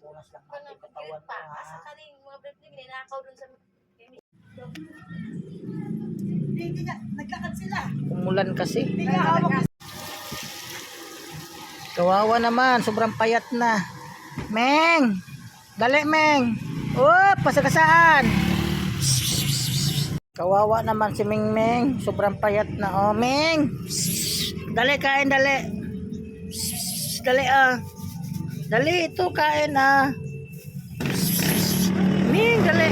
Punas lang natin katawan pa, ha. asa ka ning mga brief ni ninakaw dun sa Hindi nga, naglakad sila. Umulan kasi. Hindi nga hawak Kawawa naman, sobrang payat na. Meng! Dali, Meng! Oh, pasagasaan! Kawawa naman si Ming Meng. Sobrang payat na. Oh, Meng! Dali, kain, dali. Dali, ah. Dali, ito, kain, ah. Ming, dali.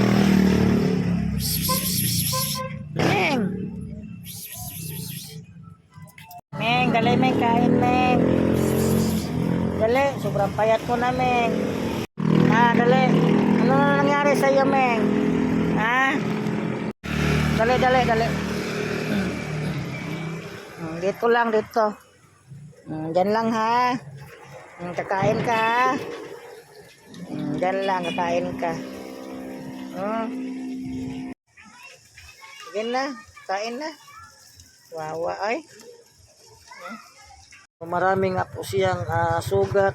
Meng! Meng, dali, Meng, kain, Meng. Dali, sobrang payat ko na, Meng. Ah, dali. Ano na nangyari sa iyo, Meng? Ha? Dali, dali, dali. Hmm. Hmm, Dito lang, dito. Hmm, Diyan lang, ha? Hmm, Kakain ka? Hmm, Diyan lang, kakain ka. Hmm. Sige na, kain na. Wawa, ay. Maraming nga po siyang ah, sugat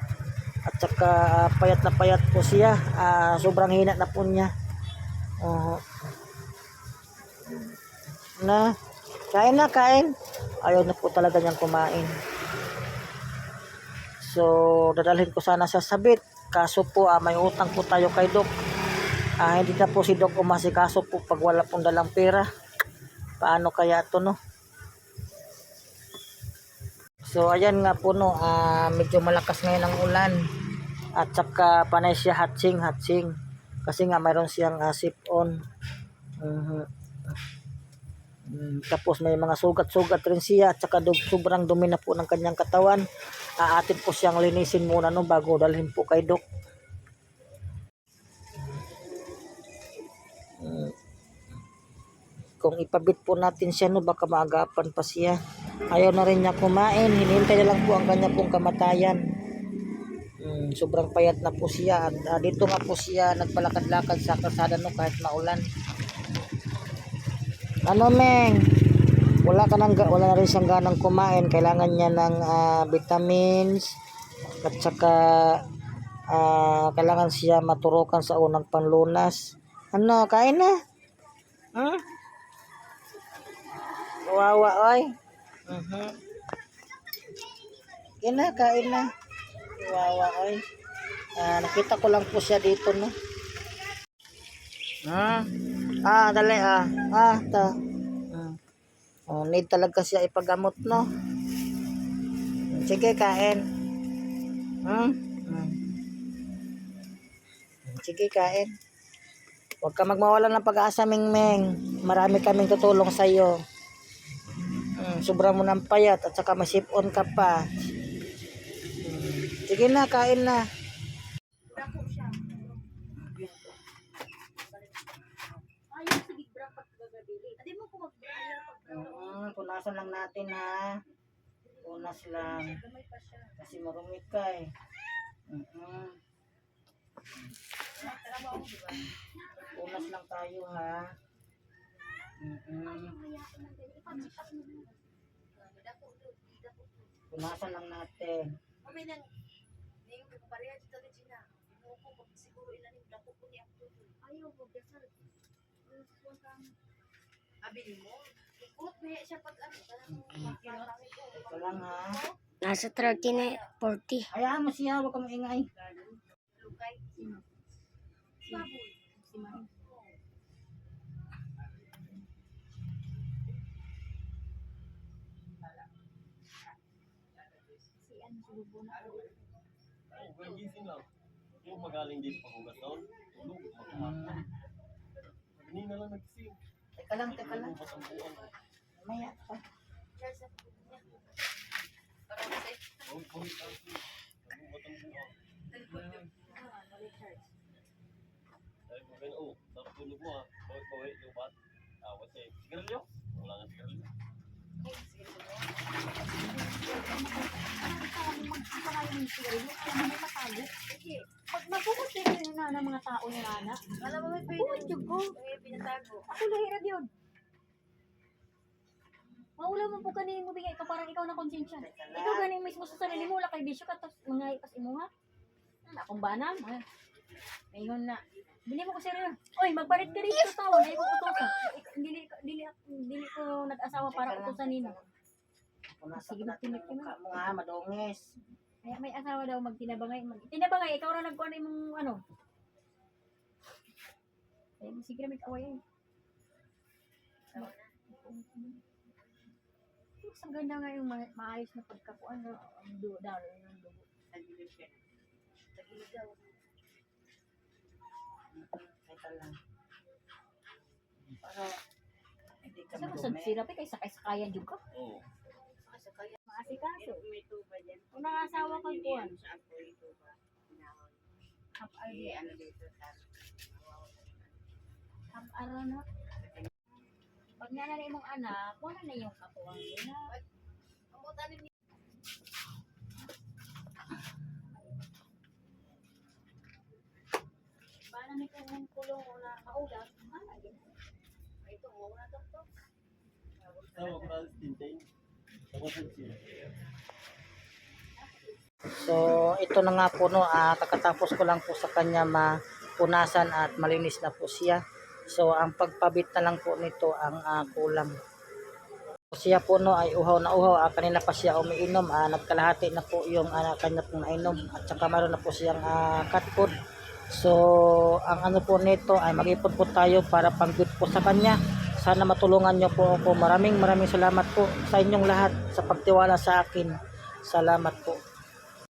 at saka ah, payat na payat po siya. Ah, sobrang hina na po niya. Oo. na, kain na, kain. Ayaw na po talaga niyang kumain. So, dadalhin ko sana sa sabit. Kaso po, ah, may utang po tayo kay Doc. Ah, hindi na po si Doc umasikaso po pag wala pong dalang pera. Paano kaya to no? So ayan nga po no, ah, medyo malakas ngayon ang ulan. At saka panay siya hatching, hatching. Kasi nga mayroon siyang uh, sip-on. Mhm. Mm, tapos may mga sugat-sugat rin siya at saka sobrang dumi na po ng kanyang katawan. Aatin po siyang linisin muna no bago dalhin po kay Doc. Kung ipabit po natin siya no baka maagapan pa siya. Ayaw na rin niya kumain. Hinihintay na lang po ang kanya pong kamatayan. Mm, sobrang payat na po siya. At ah, dito nga po siya nagpalakad-lakad sa kalsada no kahit maulan. Ano Meng? Wala ka nang, wala na rin siyang ganang kumain. Kailangan niya ng ah, vitamins at saka ah, kailangan siya maturukan sa unang panlunas. Ano, kain na? Hmm? Kawawa, oy. Mhm. Kain na, kain na. Kawawa, oy. Ah, nakita ko lang po siya dito, no? Ah, ah dali, ah. Ah, ta. Oh, need talaga siya ipagamot, no? Sige, kain. Hmm? Hmm. Sige, kain. Huwag ka magmawala ng pag-asa, Ming Meng. Marami kaming tutulong sa iyo. Mm, sobra mo ng payat at saka masip on ka pa. Mm, sige na, kain na. Ayaw sige bra pag gagabili. Adi mo ko mag-braya pag Mm, punasan lang natin ha. Punas lang. Kasi marumi ka eh. Di ba? Punas lang tayo ha. Dako do. Punasan lang natin. Ning ko ko ko Abdul. Ayaw mo gasal. Abili mo. Ikot mo siya pag ano. Kanang makakangit ko. Ito lang ha. Nasa 30 na 40. Hayaan mo siya, huwag ka maingay. Lukay. Baboy. Si Mami. Si subo na. Ay, well, gising lang. Yung magaling din pa hugas noon. Tulog, magkakata. Kanina lang nagising. Teka lang, teka lang. Maya pa. Ay, mo ganun. Oh, sarap tulog mo ah. Bawit bawit yung bat. Tawas eh. Sigarilyo? Wala nga sigarilyo. Sige. Mabukot din na ng mga tao ni Nana, Alam mo may jud ko. May pinatago. ako lahira yun. Maula mo po kanin mo bigay ka parang ikaw na konsensya. Ikaw ganing mismo sa sarili mo, wala kay bisyo ka, tapos mga ipas imo ha. Ako Kung banam, ay. Ayun na. Dili mo ko seryo. Oy, magpalit ka rito tao, dili ko utosan. Dili dili dili ko nag-asawa para utosan nimo. Sige, ang ka mukha mo nga, Kaya may asawa daw magtinabangay. Mag tinabangay ikaw ra nagkuan imong ano. Ay, sige na may kaway. Mas ang ganda nga yung ma- maayos na pagkakuan na ang dugo daw yung dugo. Teka lang. Para hindi ka madumi. masad sirap eh, kay sakay-sakayan juga. Oo. Maasikaso. Kung nangasawa kang kuan. Hap ay ano dito Hap ara na. Pag nga na imong anak, wala na yung kakuan nila. Paano may kung kulong na maulat, mana din. Ito, wala to to. Tawa ko So, ito na nga po, no, ah, kakatapos ko lang po sa kanya mapunasan at malinis na po siya. So, ang pagpabit na lang po nito ang ah, kulam. Siya po no ay uhaw na uhaw, ah, kanina pa siya umiinom, ah, nagkalahati na po yung ah, kanya pong nainom at saka meron na po siyang ah, cat food. So, ang ano po nito ay mag-ipon po tayo para pang-good po sa kanya. Sana matulungan niyo po ako. Maraming maraming salamat po sa inyong lahat sa pagtiwala sa akin. Salamat po.